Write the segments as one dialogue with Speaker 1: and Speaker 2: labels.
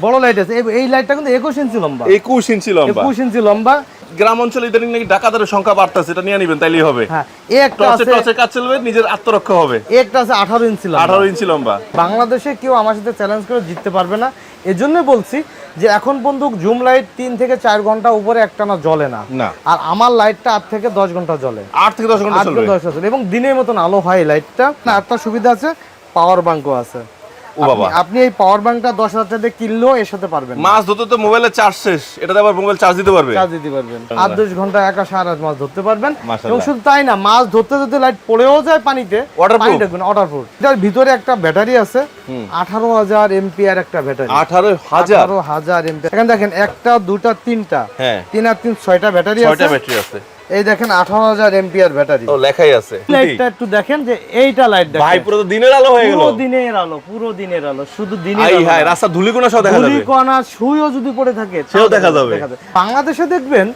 Speaker 1: বড় লাইট আছে। এই- লাইটটা কিন্তু একুশ ইঞ্চি লম্বা।
Speaker 2: একুশ ইঞ্চি লম্বা।
Speaker 1: একুশ ইঞ্চি লম্বা।
Speaker 2: গ্রাম অঞ্চলে ইদানিং নাকি ডাকাতের সংখ্যা বাড়তেছে এটা নিয়ে নিবেন তাইলেই হবে।
Speaker 1: হ্যাঁ একটা আছে
Speaker 2: টর্চে কাজ চলবে নিজের আত্মরক্ষা হবে।
Speaker 1: একটা আছে আঠারো ইঞ্চি লম্বা।
Speaker 2: আঠারো ইঞ্চি লম্বা।
Speaker 1: বাংলাদেশে কেউ আমার সাথে চ্যালেঞ্জ করে জিততে পারবে না। এজন্য বলছি যে এখন পর্যন্ত জুম লাইট তিন থেকে চার ঘণ্টা উপরে একটানা জ্বলে না।
Speaker 2: না।
Speaker 1: আর আমার লাইটটা আট থেকে দশ ঘণ্টা জ্বলে।
Speaker 2: আট থেকে দশ ঘণ্টা
Speaker 1: আট দশ ঘণ্টা এবং দিনের মতন আলো হয় লাইটটা না একটা সুবিধা আছে পাওয়ার ব্যাংকও আছে।
Speaker 2: ও বাবা।
Speaker 1: আপনি- এই পাওয়ার ব্যাংকটা দশ হাজার টাকা দিয়ে কিনলেও এর সাথে পারবেন
Speaker 2: মাছ ধরতে তো মোবাইলে চার্জ শেষ। এটাতে আবার মোবাইল চার্জ দিতে পারবে?
Speaker 1: চার্জ দিতে পারবেন। আট দশ ঘণ্টা একা সারা রাত মাছ ধরতে পারবেন। এবং শুধু তাই না মাছ ধরতে ধরতে লাইট পড়েও যায় পানিতে? পানি দেখবেন ওয়াটারপ্রুফ এটার ভিতরে একটা ব্যাটারি আছে আঠারো হাজার এমপিআর একটা ব্যাটারি
Speaker 2: আঠারো হাজার?
Speaker 1: আঠারো হাজার এমপি এখানে দেখেন একটা দুটা তিনটা
Speaker 2: হ্যাঁ।
Speaker 1: তিন আর তিন ছয়টা ব্যাটারি আছে।
Speaker 2: ব্যাটারি আছে।
Speaker 1: এই দেখেন আঠারো হাজার এমপিআর ব্যাটারি।
Speaker 2: ও লেখাই আছে।
Speaker 1: লাইটটা একটু দেখেন যে এইটা লাইট
Speaker 2: ভাই পুরো দিনের আলো হয়ে গেল।
Speaker 1: পুরো দিনের আলো পুরো দিনের আলো শুধু দিনের
Speaker 2: আই
Speaker 1: আলো
Speaker 2: হাই রাস্তা ধুলিকণা সব দেখা যাবে।
Speaker 1: ধুলিকণা সুইও যদি পড়ে থাকে
Speaker 2: সেও দেখা যাবে।
Speaker 1: বাংলাদেশে দেখবেন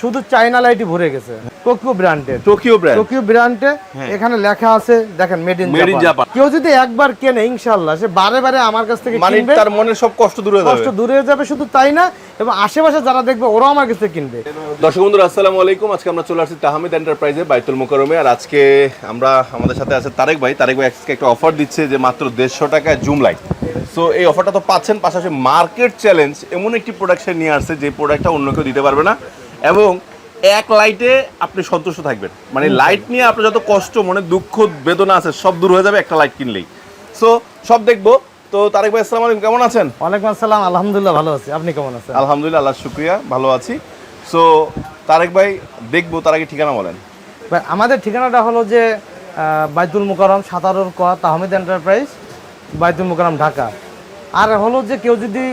Speaker 1: শুধু চাইনা লাইটই ভরে গেছে। টোকিও ব্র্যান্ডের
Speaker 2: টোকিও ব্র্যান্ড।
Speaker 1: টোকিও ব্র্যান্ডে এখানে লেখা আছে দেখেন মেড ইন জাপান কেউ যদি একবার কেনে ইনশাআল্লাহ সে বারে বারে আমার কাছ থেকে
Speaker 2: মানে
Speaker 1: কিনবে।
Speaker 2: তার মনের সব কষ্ট দূরে হয়ে
Speaker 1: কষ্ট
Speaker 2: যাবে
Speaker 1: দূরে হয়ে যাবে শুধু তাই না এবং আশেপাশে যারা দেখবে ওরাও আমার কাছ কিনবে।
Speaker 2: দর্শক বন্ধুরা আসসালামু আলাইকুম। আজকে আমরা চলে আসছি তাহমিদ এন্টারপ্রাইজে বাইতুল মোকারমে আর আজকে আমরা আমাদের সাথে আছে তারেক ভাই। তারেক ভাই আজকে একটা অফার দিচ্ছে যে মাত্র দেড়শো টাকায় জুম লাইট সো এই অফারটা তো পাচ্ছেন। পাশাপাশি মার্কেট চ্যালেঞ্জ এমন একটি প্রোডাকশন নিয়ে আসছে যে প্রোডাক্টটা অন্য কেউ দিতে পারবে না। এবং এক লাইটে আপনি সন্তুষ্ট থাকবেন। মানে লাইট নিয়ে আপনার যত কষ্ট মনে দুঃখ বেদনা আছে সব দূর হয়ে যাবে একটা লাইট কিনলেই। সো সব দেখব। তো তারেক ভাই আসসালামু আলাইকুম। কেমন আছেন?
Speaker 1: ওয়ালাইকুম আসসালাম। আলহামদুলিল্লাহ ভালো আছি। আপনি কেমন আছেন?
Speaker 2: আলহামদুলিল্লাহ আল্লাহ শুক্রিয়া। ভালো আছি। সো তারেক ভাই দেখব তার আগে ঠিকানা বলেন।
Speaker 1: ভাই, আমাদের ঠিকানাটা হলো যে বাইতুল মুকাররম সাতারোর ক তাহমিদ এন্টারপ্রাইজ বাইতুল মুকাররম ঢাকা। আর হলো যে কেউ যদি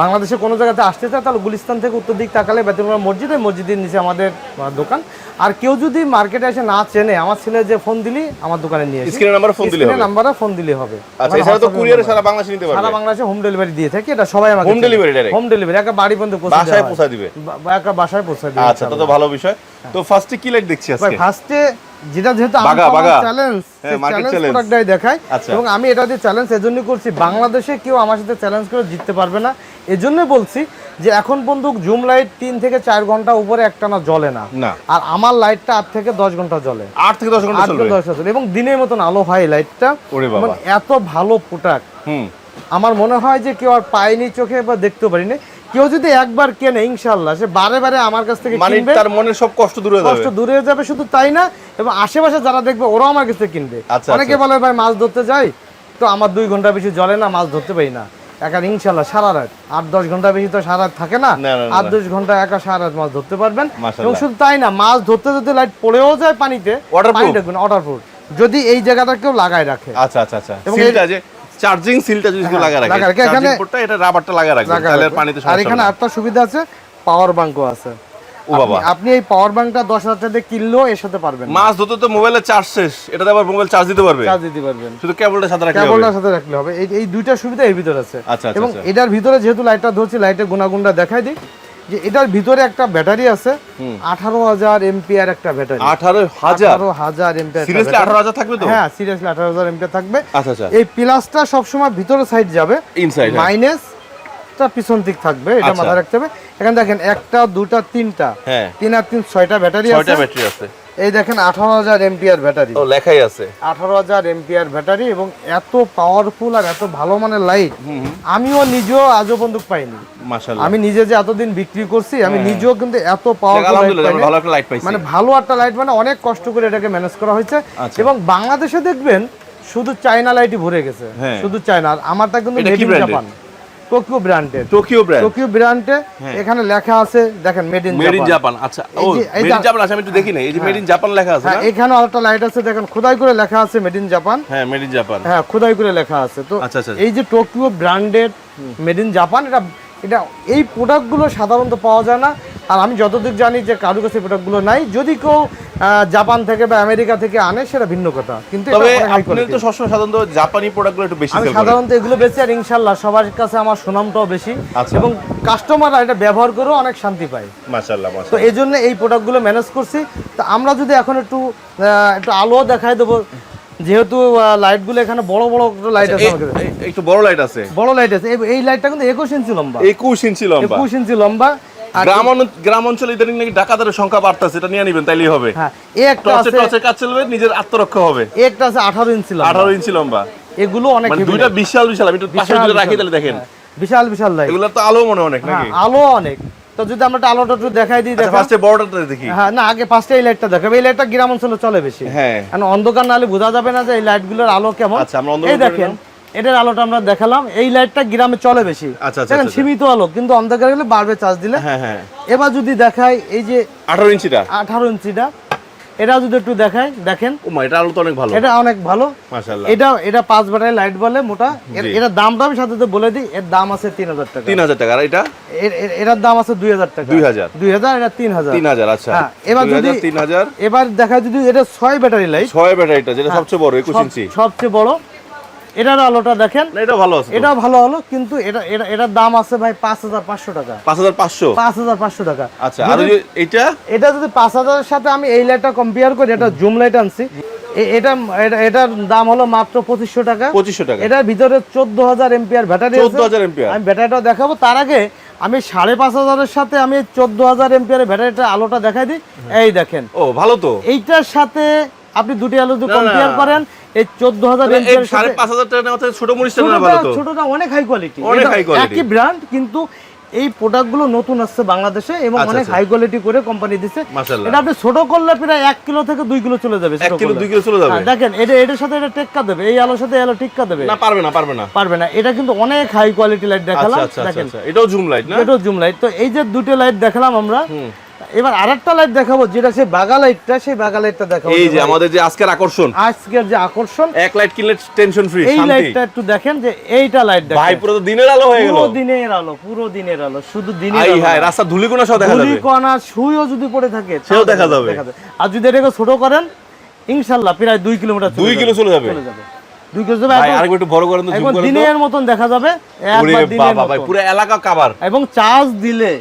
Speaker 1: বাংলাদেশে কোনো জায়গাতে আসতে চায় তাহলে গুলিস্তান থেকে উত্তর দিক তাকালে মুকাররম মসজিদ মসজিদের নিচে আমাদের দোকান। আর কেউ যদি মার্কেটে এসে না চেনে আমার ছেলে যে ফোন দিলি আমার দোকানে নিয়ে
Speaker 2: নাম্বারে ফোন দিলে হবে।
Speaker 1: নাম্বারে ফোন দিলে হবে।
Speaker 2: আচ্ছা এছাড়া তো কুরিয়ারে সারা বাংলাদেশে নিতে
Speaker 1: সারা বাংলাদেশে হোম ডেলিভারি দিয়ে থাকি এটা সবাই আমাকে
Speaker 2: Home delivery direct?
Speaker 1: Home delivery একটা বাড়ি পর্যন্ত পৌঁছে
Speaker 2: বাসায়। পৌঁছা দিবে।
Speaker 1: একটা বাসায় পৌঁছে দিয়ে
Speaker 2: আচ্ছা তো ভালো বিষয়। তো ফার্স্টে কি লাইট দেখছি আজকে?
Speaker 1: ফার্স্টে যেটা যেহেতু। চ্যালেঞ্জ দেখাই।
Speaker 2: আচ্ছা।
Speaker 1: এবং আমি এটা দিয়ে চ্যালেঞ্জ এজন্য করছি বাংলাদেশে কেউ আমার সাথে চ্যালেঞ্জ করে জিততে পারবে না। এজন্য বলছি যে এখন পর্যন্ত জুম লাইট তিন থেকে চার ঘণ্টা উপরে একটানা জ্বলে না। আর আমার লাইটটা আট থেকে দশ ঘণ্টা জ্বলে।
Speaker 2: আট থেকে দশ
Speaker 1: ঘণ্টা দশ ঘণ্টা এবং দিনের মতন আলো হয় লাইটটা এত ভালো প্রোডাক্ট আমার মনে হয় যে কেউ আর পায়নি চোখে বা দেখতে পারিনি। কেউ যদি একবার কেনে ইনশাল্লাহ সে বারে বারে আমার কাছ থেকে
Speaker 2: মানে
Speaker 1: কিনবে
Speaker 2: তার মনের সব কষ্ট দূরে হয়ে
Speaker 1: কষ্ট
Speaker 2: যাবে
Speaker 1: দূরে যাবে শুধু তাই না এবং আশেপাশে যারা দেখবে ওরাও আমার কাছে কিনবে।
Speaker 2: আচ্ছা,
Speaker 1: অনেকে
Speaker 2: আচ্ছা।
Speaker 1: বলে ভাই মাছ ধরতে যাই? তো আমার দুই ঘণ্টা বেশি জলে না মাছ ধরতে পারি না। একা ইনশাল্লাহ সারা রাত। আট দশ ঘণ্টা বেশি তো সারা রাত থাকে না। আট দশ ঘণ্টা একা সারা রাত মাছ ধরতে পারবেন। এবং শুধু তাই না মাছ ধরতে ধরতে লাইট পড়েও যায় পানিতে ওয়াটারপ্রুফ যদি এই জায়গাটা কেউ লাগায় রাখে।
Speaker 2: আচ্ছা আচ্ছা আচ্ছা। চার্জিং সিলটা যদি
Speaker 1: হ্যাঁ,
Speaker 2: লাগা রাখে। চার্জিং পোর্টটা এটা রাবারটা লাগা রাখবে
Speaker 1: লাগায়
Speaker 2: তাহলে আর পানিতে
Speaker 1: আর এখানে সুবিধা আছে পাওয়ার ব্যাংকও আছে।
Speaker 2: ও বাবা।
Speaker 1: আপনি- এই পাওয়ার ব্যাংকটা দশ হাজার টাকা দিয়ে কিনলেও এর সাথে পারবেন
Speaker 2: মাছ ধরতে তো মোবাইলে চার্জ শেষ। এটাতে আবার মোবাইল চার্জ দিতে পারবে?
Speaker 1: চার্জ দিতে পারবেন।
Speaker 2: শুধু কেবলটা সাথে রাখলে হবে।
Speaker 1: কেবলটার সাথে রাখলে হবে। এই এই দুইটা সুবিধা এর ভিতরে আছে।
Speaker 2: আচ্ছা, আচ্ছা,
Speaker 1: এবং
Speaker 2: আচ্ছা।
Speaker 1: এটার ভিতরে যেহেতু লাইটটা ধরছি লাইটের গুণাগুণটা দেখাই দিই। যে এটার ভিতরে একটা ব্যাটারি আছে আঠারো হাজার এমপিআর একটা ব্যাটারি।
Speaker 2: আঠারো হাজার?
Speaker 1: আঠারো হাজার এমপিআর
Speaker 2: সিরিয়াসলি আঠারো হাজার থাকবে তো?
Speaker 1: হ্যাঁ সিরিয়াসলি আঠারো হাজার এমপিআর থাকবে।
Speaker 2: আচ্ছা আচ্ছা।
Speaker 1: এই প্লাসটা সবসময় ভিতরে সাইড যাবে।
Speaker 2: ইনসাইড
Speaker 1: মাইনাসটা পিছন দিক থাকবে এটা
Speaker 2: হ্যাঁ। আচ্ছা।
Speaker 1: মাথায় রাখতে হবে। এখানে দেখেন একটা দুটা তিনটা।
Speaker 2: হ্যাঁ।
Speaker 1: তিন আর তিন ছয়টা ব্যাটারি আছে।
Speaker 2: ব্যাটারি আছে।
Speaker 1: এই দেখেন আঠারো হাজার এমপিআর ব্যাটারি।
Speaker 2: ও লেখাই আছে।
Speaker 1: আঠারো হাজার এমপিআর ব্যাটারি এবং এত পাওয়ারফুল আর এত ভালো মানের লাইট আমিও নিজেও আজও বন্দুক পাইনি। আমি নিজে যে এতদিন বিক্রি করছি আমি নিজেও কিন্তু এত পাওয়ারফুল
Speaker 2: ভালো একটা লাইট পাইছি।
Speaker 1: মানে ভালো একটা লাইট মানে অনেক কষ্ট করে এটাকে ম্যানেজ করা হয়েছে।
Speaker 2: আচ্ছা।
Speaker 1: এবং বাংলাদেশে দেখবেন শুধু চায়না লাইটই ভরে গেছে।
Speaker 2: হ্যাঁ।
Speaker 1: শুধু চায়না আর আমারটা কিন্তু মেড ইন জাপান টোকিও ব্র্যান্ডের
Speaker 2: টোকিও ব্র্যান্ড
Speaker 1: টোকিও ব্র্যান্ডে এখানে লেখা আছে দেখেন made in
Speaker 2: made in
Speaker 1: Japan
Speaker 2: আচ্ছা ও মেড ইন জাপান আছে আমি একটু দেখি না এই যে মেড ইন জাপান লেখা আছে
Speaker 1: হ্যাঁ
Speaker 2: না
Speaker 1: এখানে আরেকটা লাইট আছে দেখেন খোদাই করে লেখা আছে মেড ইন জাপান
Speaker 2: হ্যাঁ মেড ইন জাপান
Speaker 1: হ্যাঁ খোদাই করে লেখা আছে। তো
Speaker 2: আচ্ছা, আচ্ছা।
Speaker 1: এই যে টোকিও ব্র্যান্ডের মেড ইন জাপান এটা এটা এই প্রোডাক্টগুলো সাধারণত পাওয়া যায় না। আর আমি যতদূর জানি যে কারও কাছে প্রোডাক্টগুলো নাই যদি কেউ জাপান থেকে বা আমেরিকা থেকে আনে সেটা ভিন্ন কথা। কিন্তু
Speaker 2: তবে আপনি তো সবসময় সাধারণত জাপানি প্রোডাক্টগুলো একটু বেশি
Speaker 1: আমি সাধারণত এগুলো বেশি আর ইনশাল্লাহ সবার কাছে আমার সুনামটাও বেশি।
Speaker 2: আচ্ছা।
Speaker 1: এবং কাস্টমাররা এটা ব্যবহার করেও অনেক শান্তি পায়।
Speaker 2: মাশাআল্লাহ
Speaker 1: তো এই জন্য এই প্রোডাক্টগুলো ম্যানেজ করছি। তো আমরা যদি এখন একটু একটু আলো দেখাই দেবো। যেহেতু লাইটগুলো এখানে বড় বড় লাইট আছে আমাদের
Speaker 2: একটু বড় লাইট আছে।
Speaker 1: বড় লাইট আছে। এই- লাইটটা কিন্তু একুশ ইঞ্চি লম্বা।
Speaker 2: একুশ ইঞ্চি লম্বা।
Speaker 1: একুশ ইঞ্চি লম্বা।
Speaker 2: গ্রাম গ্রাম অঞ্চলে ইদানিং নাকি ডাকাতের সংখ্যা বাড়তেছে এটা নিয়ে নিবেন তাইলেই হবে।
Speaker 1: হ্যাঁ একটা আছে
Speaker 2: টর্চে কাজ চলবে নিজের আত্মরক্ষা হবে।
Speaker 1: একটা আছে আঠারো ইঞ্চি লম্বা।
Speaker 2: আঠারো ইঞ্চি লম্বা।
Speaker 1: এগুলো অনেক
Speaker 2: মানে দুইটা বিশাল বিশাল আমি একটু পাশে রাখি তাহলে দেখেন।
Speaker 1: হ্যাঁ, বিশাল বিশাল লাইট
Speaker 2: এগুলো তো আলো মনে হয় অনেক নাকি
Speaker 1: আলো অনেক। তো যদি আমরা আলোটা একটু দেখাই দিই দেখা
Speaker 2: ফার্স্টে বড়টা দেখি।
Speaker 1: হ্যাঁ না আগে ফার্স্টে এই লাইটটা দেখাবে। এই লাইটটা গ্রাম অঞ্চলে চলে বেশি।
Speaker 2: হ্যাঁ।
Speaker 1: কারণ অন্ধকার নাহলে বোঝা যাবে না যে এই লাইটগুলোর আলো কেমন।
Speaker 2: আচ্ছা, আমরা অন্ধকার
Speaker 1: এই দেখেন এটার আলোটা আমরা দেখালাম। এই লাইটটা গ্রামে চলে বেশি।
Speaker 2: আচ্ছা, আচ্ছা,
Speaker 1: দেখেন
Speaker 2: আচ্ছা।
Speaker 1: সীমিত আলো কিন্তু অন্ধকার হলে বাড়বে চার্জ দিলে।
Speaker 2: হ্যাঁ হ্যাঁ।
Speaker 1: এবার যদি দেখাই এই যে
Speaker 2: আঠারো ইঞ্চিটা?
Speaker 1: আঠারো ইঞ্চিটা এটা যদি একটু দেখাই দেখেন।
Speaker 2: এটা আলো তো অনেক ভালো।
Speaker 1: এটা অনেক ভালো। এটা এটা পাঁচ ব্যাটারি লাইট বলে মোটা। এটার দামটা আমি সাথে বলে দিই এর দাম আছে তিন হাজার টাকা।
Speaker 2: তিন হাজার টাকা আর এটা?
Speaker 1: এটার দাম আছে দুই হাজার টাকা।
Speaker 2: 2000
Speaker 1: দুই হাজার এটা তিন হাজার।
Speaker 2: তিন হাজার আচ্ছা।
Speaker 1: হ্যাঁ, এবার যদি-
Speaker 2: তিন হাজার।
Speaker 1: এবার দেখা যদি এটা ছয় ব্যাটারি লাইট।
Speaker 2: ছয় ব্যাটারিটা যেটা সবচেয়ে বড় একুশ ইঞ্চি।
Speaker 1: সবচেয়ে বড়। এটার আলোটা দেখেন।
Speaker 2: এটা ভালো আছে
Speaker 1: এটা ভালো হলো কিন্তু এটা এটা এটার দাম আছে ভাই পাঁচ হাজার পাঁচশো টাকা।
Speaker 2: পাঁচ হাজার পাঁচশো?
Speaker 1: পাঁচ হাজার পাঁচশো টাকা।
Speaker 2: আচ্ছা আর এইটা?
Speaker 1: এটা যদি পাঁচ হাজারের সাথে আমি এই লাইটটা কম্পেয়ার করি এটা জুম লাইট আনছি এটা এটা- এটার দাম হলো মাত্র পঁচিশশো টাকা।
Speaker 2: পঁচিশশো টাকা।
Speaker 1: এটার ভিতরে চোদ্দ হাজার এম্পিয়ার ব্যাটারি
Speaker 2: 14,000 ampere
Speaker 1: আমি ব্যাটারিটা দেখাবো তার আগে আমি সাড়ে পাঁচ হাজারের সাথে আমি চোদ্দ হাজার এম্পিয়ারের ব্যাটারিটা আলোটা দেখাই দিই। এই দেখেন।
Speaker 2: ও ভালো তো।
Speaker 1: এইটার সাথে আপনি দুটি আলো যদি
Speaker 2: না।
Speaker 1: কম্পেয়ার করেন এই চোদ্দ হাজার
Speaker 2: তাহলে সাড়ে পাঁচ হাজার টাকা নেওয়া ছোট মরিচটা নেওয়া ভালো তো।
Speaker 1: ছোটটা অনেক হাই কোয়ালিটি
Speaker 2: অনেক high quality।
Speaker 1: একই ব্র্যান্ড কিন্তু এই প্রোডাক্টগুলো নতুন আসছে বাংলাদেশে এবং
Speaker 2: আচ্ছা,
Speaker 1: অনেক
Speaker 2: আচ্ছা।
Speaker 1: হাই কোয়ালিটি করে কোম্পানি দিচ্ছে এটা আপনি ছোট করলে প্রায় এক কিলো থেকে দুই কিলো চলে যাবে
Speaker 2: এক কিলো দুই কিলো চলে যাবে।
Speaker 1: হ্যাঁ, দেখেন এটা এটার সাথে এটা টেক্কা দেবে এই আলোর সাথে আলো টিক্কা দেবে।
Speaker 2: না পারবে না পারবে না।
Speaker 1: পারবে না। এটা কিন্তু অনেক হাই কোয়ালিটি লাইট দেখালাম
Speaker 2: আচ্ছা আচ্ছা আচ্ছা
Speaker 1: দেখেন।
Speaker 2: আচ্ছা। এটাও জুম লাইট না?
Speaker 1: এটাও জুম লাইট তো এই যে দুটো লাইট দেখালাম আমরা এবার আরেকটা লাইট দেখাবো যেটা সেই বাগা লাইটটা সেই বাগা লাইটটা দেখাবো।
Speaker 2: এই যে আমাদের যে আজকের আকর্ষণ।
Speaker 1: আজকের যে আকর্ষণ
Speaker 2: এক লাইট কিনলে টেনশন ফ্রি
Speaker 1: এই লাইটটা একটু দেখেন যে এইটা লাইট
Speaker 2: ভাই পুরো দিনের আলো হয়ে গেল।
Speaker 1: পুরো দিনের আলো পুরো দিনের আলো শুধু দিনের আলো না।
Speaker 2: রাস্তা ধুলিকোনা সহ দেখা যাবে।
Speaker 1: ধুলি কণা সুইও যদি পড়ে থাকে
Speaker 2: সেও দেখা যাবে।
Speaker 1: আর যদি এটাকে ছোট করেন ইনশাল্লাহ প্রায় দুই কিলোমিটার
Speaker 2: দুই কিলো চলে যাবে।
Speaker 1: চলে যাবে। দুই কিলো যাবে।
Speaker 2: ভাই আরেকবার একটু বড় করেন জুম
Speaker 1: একদম দিনের মতন দেখা যাবে একবার দিনের মতন।
Speaker 2: পুরো এলাকা কাভার
Speaker 1: এবং চার্জ দিলে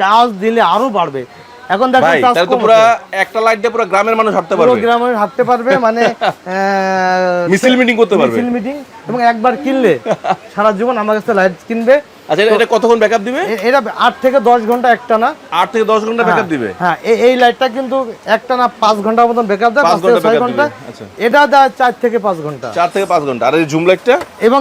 Speaker 1: চার্জ দিলে আরও বাড়বে। এখন দেখেন
Speaker 2: তাহলে তো পুরো একটা লাইট দিয়ে পুরো গ্রামের মানুষ হাঁটতে
Speaker 1: পুরো
Speaker 2: পারবে।
Speaker 1: গ্রামে হাঁটতে পারবে মানে
Speaker 2: মিছিল মিটিং করতে পারবে।
Speaker 1: মিছিল মিটিং এবং একবার কিনলে সারা জীবন আমার কাছে লাইট কিনবে।
Speaker 2: আচ্ছা এটা- কতক্ষণ ব্যাকআপ দিবে?
Speaker 1: এটা আট থেকে দশ ঘণ্টা একটা না।
Speaker 2: আট থেকে দশ ঘণ্টা ব্যাকআপ দিবে?
Speaker 1: হ্যাঁ এই- লাইটটা কিন্তু একটা না পাঁচ ঘণ্টার মতন বেকআপ দেয়
Speaker 2: পাঁচ
Speaker 1: পাঁচ থেকে
Speaker 2: ঘণ্টা
Speaker 1: ছয়
Speaker 2: ঘণ্টা। আচ্ছা।
Speaker 1: এটা দেয় চার থেকে পাঁচ ঘণ্টা।
Speaker 2: চার থেকে পাঁচ ঘণ্টা। আর এই জুম লাইটটা
Speaker 1: এবং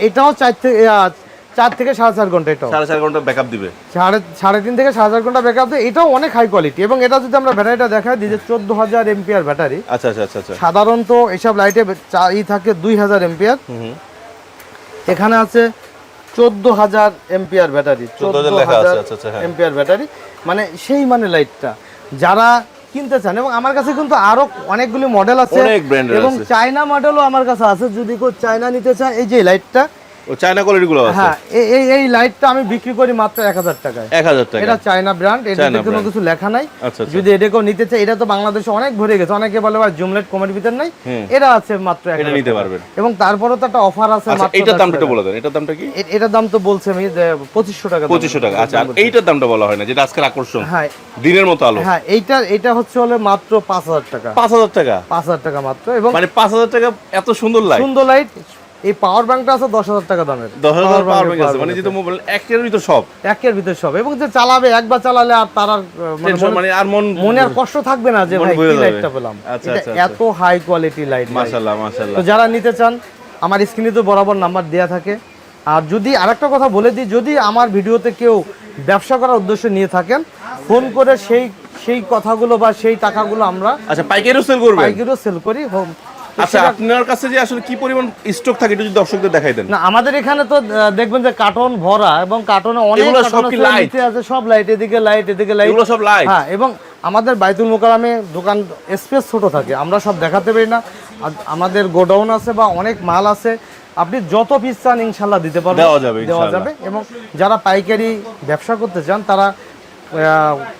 Speaker 1: এটাও চার থেকে আহ, চার থেকে সাড়ে চার ঘণ্টা এটাও।
Speaker 2: সাড়ে চার ঘণ্টা ব্যাকআপ দিবে।
Speaker 1: সাড়ে সাড়ে তিন থেকে সাড়ে চার ঘণ্টা ব্যাকআপ দেয় এটাও অনেক হাই কোয়ালিটি এবং এটা যদি আমরা ব্যাটারিটা দেখাই দিই যে চোদ্দ হাজার এমপিআর ব্যাটারি।
Speaker 2: আচ্ছা আচ্ছা আচ্ছা আচ্ছা।
Speaker 1: সাধারণত এসব লাইটে ই থাকে দুই হাজার এমপিআর।
Speaker 2: হুম।
Speaker 1: এখানে আছে চোদ্দ হাজার এমপিআর ব্যাটারি
Speaker 2: 14,000 লেখা আছে, আচ্ছা, আচ্ছা, হ্যাঁ।
Speaker 1: M P R battery. মানে সেই মানে লাইটটা যারা কিনতে চান এবং আমার কাছে কিন্তু আরও অনেকগুলি মডেল আছে এবং। চায়না মডেলও আমার কাছে আছে। যদি কেউ চায়না নিতে চায় এই যে লাইটটা
Speaker 2: ও চায়না কোয়ালিটি গুলো আছে?
Speaker 1: হ্যাঁ এই- এই লাইটটা আমি বিক্রি করি মাত্র এক হাজার টাকায়।
Speaker 2: এক হাজার টাকা
Speaker 1: এটা চায়না ব্র্যান্ড এটা
Speaker 2: চায়না
Speaker 1: কোনো কিছু লেখা নাই।
Speaker 2: আচ্ছা আচ্ছা।
Speaker 1: যদি এটা কেউ নিতে চায় এটা তো বাংলাদেশে অনেক ভরে গেছে অনেকে বলে ভাই জুমলেট কমের ভিতর নাই। এটা আছে মাত্র এক
Speaker 2: এটা নিতে পারবেন।
Speaker 1: এবং তারপরে তো একটা অফার আছে
Speaker 2: আচ্ছা
Speaker 1: মাত্র 10
Speaker 2: দামটা একটু বলে দেন এটার দামটা কি?
Speaker 1: এ- এটার দাম তো বলছে আমি যে পঁচিশশো টাকা দাম।
Speaker 2: পঁচিশশো টাকা আচ্ছা এইটার দামটা বলা হয় না যেটা আজকের আকর্ষণ।
Speaker 1: হ্যাঁ।
Speaker 2: দিনের মতো আলো।
Speaker 1: হ্যাঁ এইটা এটা হচ্ছে হলে মাত্র পাঁচ হাজার টাকা।
Speaker 2: পাঁচ হাজার টাকা?
Speaker 1: পাঁচ হাজার টাকা মাত্র এবং
Speaker 2: মানে পাঁচ হাজার টাকা এত সুন্দর লাইট
Speaker 1: সুন্দর লাইট এই পাওয়ার ব্যাংকটা আছে দশ হাজার টাকা দামের।
Speaker 2: দশ হাজার পাওয়ার ব্যাংক আছে মানে মোবাইল একের ভিতর সব।
Speaker 1: একের ভিতরে সব। এবং যে চালাবে একবার চালালে আর তার মানে মনে-
Speaker 2: আর মন
Speaker 1: মনে আর কষ্ট থাকবে না যে ভাই কি লাইটটা পেলাম।
Speaker 2: আচ্ছা,
Speaker 1: এটা
Speaker 2: আচ্ছা,
Speaker 1: এত হাই কোয়ালিটি লাইট
Speaker 2: মাশাল্লাহ মাশাল্লাহ
Speaker 1: তো যারা নিতে চান আমার স্ক্রিনে তো বরাবর নাম্বার দেওয়া থাকে। আর যদি আরেকটা কথা বলে দিই যদি আমার ভিডিওতে কেউ ব্যবসা করার উদ্দেশ্য নিয়ে থাকেন ফোন করে সেই সেই কথাগুলো বা সেই টাকাগুলো আমরা
Speaker 2: আচ্ছা পাইকারিও সেল করবেন?
Speaker 1: পাইকারিও সেল করি
Speaker 2: আচ্ছা আপনার কাছে যে আসলে কি পরিমাণ স্টক থাকে একটু যদি দর্শকদের দেখাই দেন।
Speaker 1: না আমাদের এখানে তো দেখবেন যে কার্টন ভরা এবং কার্টনে অনেক
Speaker 2: সব কি
Speaker 1: আছে, সব লাইট এদিকে লাইট এদিকে লাইট
Speaker 2: এগুলো সব লাইট
Speaker 1: হ্যাঁ এবং আমাদের বাইতুল মোকারামে দোকান স্পেস ছোট থাকে আমরা সব দেখাতে পারি না। আমাদের গোডাউন আছে বা অনেক মাল আছে আপনি যত পিস চান ইনশাল্লাহ দিতে পারবেন।
Speaker 2: দেওয়া যাবে,
Speaker 1: দেওয়া যাবে এবং যারা পাইকারি ব্যবসা করতে চান তারা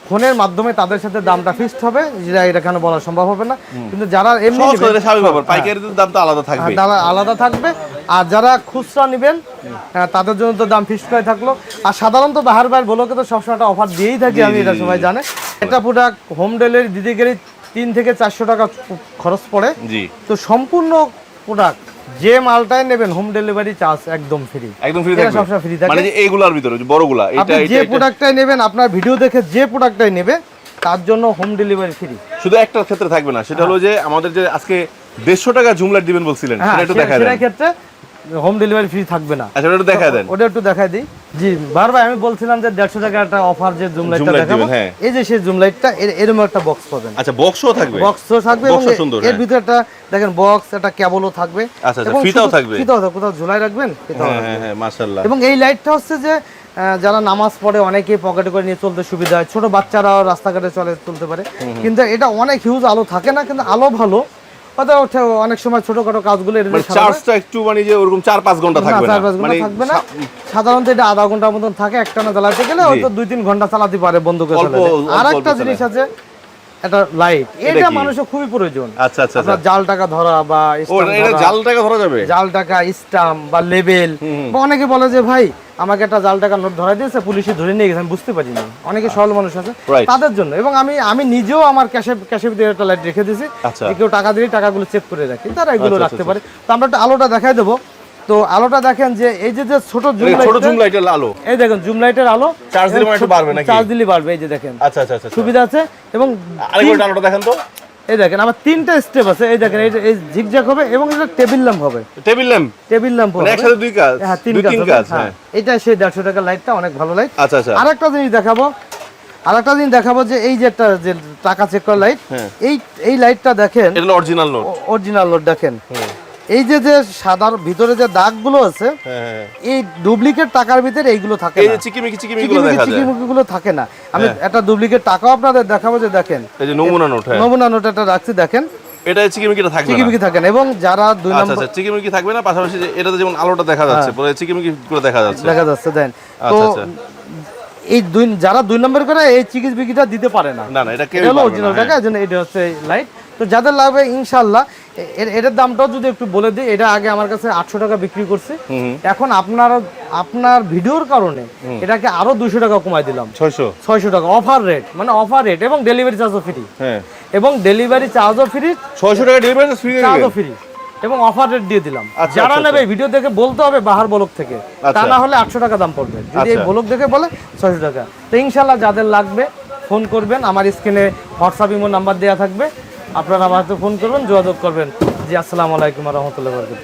Speaker 1: ফোনের মাধ্যমে তাদের সাথে দামটা ফিক্সড হবে যেটা এটা কেন বলা সম্ভব হবে না। কিন্তু যারা এমনি
Speaker 2: পাইকারিদের দাম তো আলাদা থাকবে।
Speaker 1: হ্যাঁ, আলাদা থাকবে। আর যারা খুচরা নেবেন হ্যাঁ, তাদের জন্য তো দাম ফিক্সড হয়ে থাকল। আর সাধারণত বাহার বাইর বলোকে তো সবসময় একটা অফার দিয়েই থাকি আমি এটা সবাই জানে। একটা প্রোডাক্ট হোম ডেলিভারি দিতে গেলে তিন থেকে চারশো টাকা খরচ পড়ে। তো সম্পূর্ণ প্রোডাক্ট যে মালটাই নেবেন হোম ডেলিভারি চার্জ একদম ফ্রি
Speaker 2: একদম ফ্রি থাকবে।
Speaker 1: সবসময় ফ্রি থাকবে
Speaker 2: মানে যে এইগুলার ভিতরে যে বড়গুলা এটা এটা
Speaker 1: যে প্রোডাক্টটাই নেবেন আপনার ভিডিও দেখে যে প্রোডাক্টটাই নেবে তার জন্য হোম ডেলিভারি ফ্রি
Speaker 2: শুধু একটা ক্ষেত্রে থাকবে না সেটা হলো যে আমাদের যে আজকে দেড়শো টাকা জুমলাট দিবেন বলছিলেন
Speaker 1: হ্যাঁ
Speaker 2: সেটা একটু দেখা
Speaker 1: ক্ষেত্রে হোম ডেলিভারি ফ্রি থাকবে না।
Speaker 2: আচ্ছা ওটা একটু দেখা দেন।
Speaker 1: ওটা একটু দেখাই দিই। জি বারবার আমি বলছিলাম যে দেড়শো টাকা একটা অফার যে জুম লাইটটা দেখাবো
Speaker 2: হ্যাঁ।
Speaker 1: এই যে সেই জুম লাইটটা এর- এরকম একটা বক্স পাবেন।
Speaker 2: আচ্ছা বক্সও থাকবে?
Speaker 1: বক্স থাকবে এবং
Speaker 2: সুন্দর,
Speaker 1: এর
Speaker 2: হ্যাঁ।
Speaker 1: ভিতরে একটা দেখেন বক্স একটা কেবলও থাকবে।
Speaker 2: আচ্ছা, আচ্ছা, ফিতাও থাকবে।
Speaker 1: ফিতাও থাকবে কোথাও ঝুলাই রাখবেন ফিতাও
Speaker 2: হ্যাঁ হ্যাঁ হ্যাঁ মাশাআল্লাহ।
Speaker 1: এবং এই লাইটটা হচ্ছে যে যারা নামাজ পড়ে অনেকেই পকেটে করে নিয়ে চলতে সুবিধা হয়। ছোট বাচ্চারাও রাস্তাঘাটে চলে চলতে পারে। কিন্তু এটা অনেক হিউজ আলো থাকে না কিন্তু আলো ভালো। ওঠে অনেক সময় ছোটখাটো কাজগুলো এটা দিয়ে
Speaker 2: মানে চার্জটা একটু মানে যে ওরকম চার পাঁচ ঘণ্টা
Speaker 1: না,
Speaker 2: থাকবে না।
Speaker 1: চার পাঁচ ঘণ্টা
Speaker 2: মানে
Speaker 1: থাকবে না। সাধারণত এটা আধা ঘণ্টার মতন থাকে একটানা চালাতে গেলে হয়তো দুই তিন ঘণ্টা চালাতে পারে বন্ধ করে আর একটা জিনিস আছে এটা লাইট
Speaker 2: এটা
Speaker 1: মানুষের খুবই প্রয়োজন।
Speaker 2: আচ্ছা আচ্ছা আচ্ছা।
Speaker 1: জাল টাকা ধরা বা
Speaker 2: এটা জাল টাকা ধরা যাবে?
Speaker 1: জাল টাকা স্টাম্প বা লেবেল বা অনেকে বলে যে ভাই আমাকে একটা জাল টাকা নোট ধরা দিয়েছে পুলিশে ধরে নিয়ে গেছে আমি বুঝতে পারিনি অনেকে সরল মানুষ আছে। তাদের জন্য। এবং আমি আমি নিজেও আমার ক্যাশে ক্যাশে ভিতরে একটা লাইট রেখে দিয়েছি।
Speaker 2: আচ্ছা।
Speaker 1: কেউ টাকা দিলে টাকাগুলো চেক করে রাখি। তারা এগুলো
Speaker 2: আচ্ছা,
Speaker 1: রাখতে পারে। তো আমরা একটা আলোটা দেখাই দেবো। তো আলোটা দেখেন যে এই যে ছোট জুম
Speaker 2: ছোট জুম লাইটের আলো।
Speaker 1: এই দেখেন জুম লাইটের আলো।
Speaker 2: Charge দিলে একটু বাড়বে নাকি?
Speaker 1: চার্জ দিলে বাড়বে এই যে দেখেন।
Speaker 2: আচ্ছা আচ্ছা আচ্ছা
Speaker 1: সুবিধা আছে। এবং
Speaker 2: আরেকবার আলোটা দেখেন তো।
Speaker 1: এই দেখেন আমার তিনটা স্টেপ আছে। এই দেখেন এই ঝিকঝাক হবে এবং এটা টেবিল ল্যাম্প হবে।
Speaker 2: টেবিল ল্যাম্প
Speaker 1: টেবিল ল্যাম্প হবে।
Speaker 2: একসাথে দুই কাজ?
Speaker 1: হ্যাঁ তিন কাজ হ্যাঁ।
Speaker 2: হ্যাঁ।
Speaker 1: এটা সেই দেড়শো টাকার লাইটটা অনেক ভালো লাইট
Speaker 2: আচ্ছা আচ্ছা।
Speaker 1: আর একটা জিনিস দেখাবো। আর একটা জিনিস দেখাবো যে এই যে একটা যে টাকা চেক করা লাইট
Speaker 2: হ্যাঁ।
Speaker 1: এই এই লাইটটা দেখেন
Speaker 2: এটা অরিজিনাল নোট
Speaker 1: অরিজিনাল লোড দেখেন। এই যে যে সাদার ভিতরে যে দাগগুলো আছে
Speaker 2: হ্যাঁ হ্যাঁ
Speaker 1: এই ডুপ্লিকেট টাকার ভিতরে এইগুলো থাকে
Speaker 2: এই
Speaker 1: না।
Speaker 2: যে চিকিমিকি চিকিমিকি গুলো
Speaker 1: চিকিমিকি
Speaker 2: হ্যাঁ।
Speaker 1: গুলো থাকে না। আমি একটা ডুপ্লিকেট টাকাও আপনাদের দেখাবো যে দেখেন।
Speaker 2: এই যে নমুনা নোট হ্যাঁ।
Speaker 1: নমুনা নোট একটা রাখছি দেখেন।
Speaker 2: এটা চিকিমিকিটা থাকবে
Speaker 1: চিকিমিকি থাকে না। এবং যারা দুই
Speaker 2: আচ্ছা
Speaker 1: নম্বর
Speaker 2: আচ্ছা চিকিমিকি থাকবে না পাশাপাশি এটাতে যেমন আলোটা দেখা যাচ্ছে পরে চিকিমিকি করে দেখা যাচ্ছে।
Speaker 1: দেখা যাচ্ছে দেন। তো
Speaker 2: আচ্ছা। আচ্ছা
Speaker 1: এই দুই যারা দুই নম্বর করে এই চিকিৎস বিকিটা দিতে পারে না।
Speaker 2: না না এটা কেউ
Speaker 1: এটা অরিজিনাল টাকা এটা হচ্ছে লাইট তো যাদের লাগবে এর- এটার দামটাও যদি একটু বলে দিই এটা আগে আমার কাছে আটশো টাকা বিক্রি করছে। এখন আপনার আপনার ভিডিওর কারণে এটাকে আরও দুইশো টাকা কমাই দিলাম।
Speaker 2: ছয়শো?
Speaker 1: ছয়শো টাকা অফার রেট মানে অফার রেট এবং ডেলিভারি চার্জও ফ্রি এবং ডেলিভারি চার্জও ফ্রি
Speaker 2: ছয়শো টাকা ডেলিভারি ফ্রি
Speaker 1: চার্জও ফ্রি এবং অফার রেট দিয়ে দিলাম।
Speaker 2: আচ্ছা,
Speaker 1: যারা
Speaker 2: আচ্ছা,
Speaker 1: নেবে ভিডিও দেখে বলতে হবে বাহার বলক থেকে। তা
Speaker 2: আচ্ছা।
Speaker 1: না হলে আটশো টাকা দাম পড়বে। যদি এই
Speaker 2: আচ্ছা।
Speaker 1: বলক দেখে বলে ছয়শো টাকা। তো ইনশাল্লাহ যাদের লাগবে ফোন করবেন। আমার স্ক্রিনে হোয়াটসঅ্যাপ ইমো নাম্বার দেওয়া থাকবে। আপনারা হাতে ফোন করবেন যোগাযোগ করবেন। জি আসসালামু আলাইকুম রহমতুল্লাহ বরকত